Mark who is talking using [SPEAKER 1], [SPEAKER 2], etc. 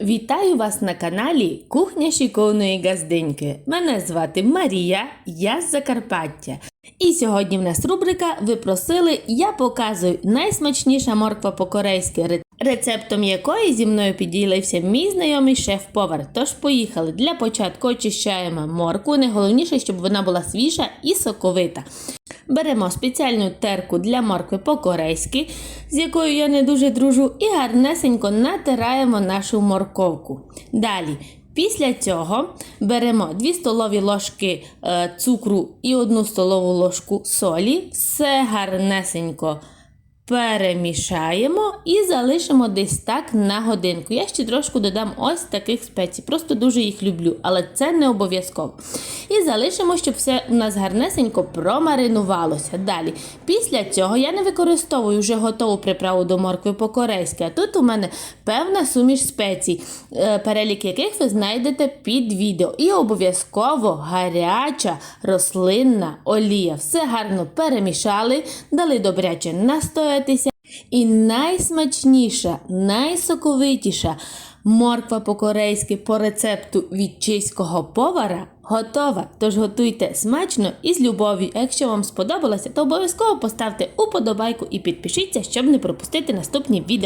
[SPEAKER 1] Вітаю вас на каналі Кухня Шіковної Газдиньки. Мене звати Марія, я з Закарпаття. І сьогодні в нас рубрика Ви просили, я показую найсмачніша морква по-корейськи, рецептом якої зі мною підділився мій знайомий шеф-повар. Тож поїхали. Для початку очищаємо моркву. Найголовніше, щоб вона була свіжа і соковита. Беремо спеціальну терку для моркви по-корейськи, з якою я не дуже дружу, і гарнесенько натираємо нашу морковку. Далі, після цього беремо 2 столові ложки е, цукру і 1 столову ложку солі, все гарнесенько перемішаємо і залишимо десь так на годинку. Я ще трошки додам ось таких спецій, просто дуже їх люблю, але це не обов'язково. І залишимо, щоб все у нас гарнесенько промаринувалося. Далі, після цього я не використовую вже готову приправу до моркви по-корейськи, а тут у мене певна суміш спецій, е, перелік яких ви знайдете під відео. І обов'язково гаряча рослинна олія. Все гарно перемішали, дали добряче настоятися. І найсмачніша, найсоковитіша морква по-корейськи по рецепту вітчиського повара готова. Тож готуйте смачно і з любов'ю. А якщо вам сподобалося, то обов'язково поставте уподобайку і підпишіться, щоб не пропустити наступні відео.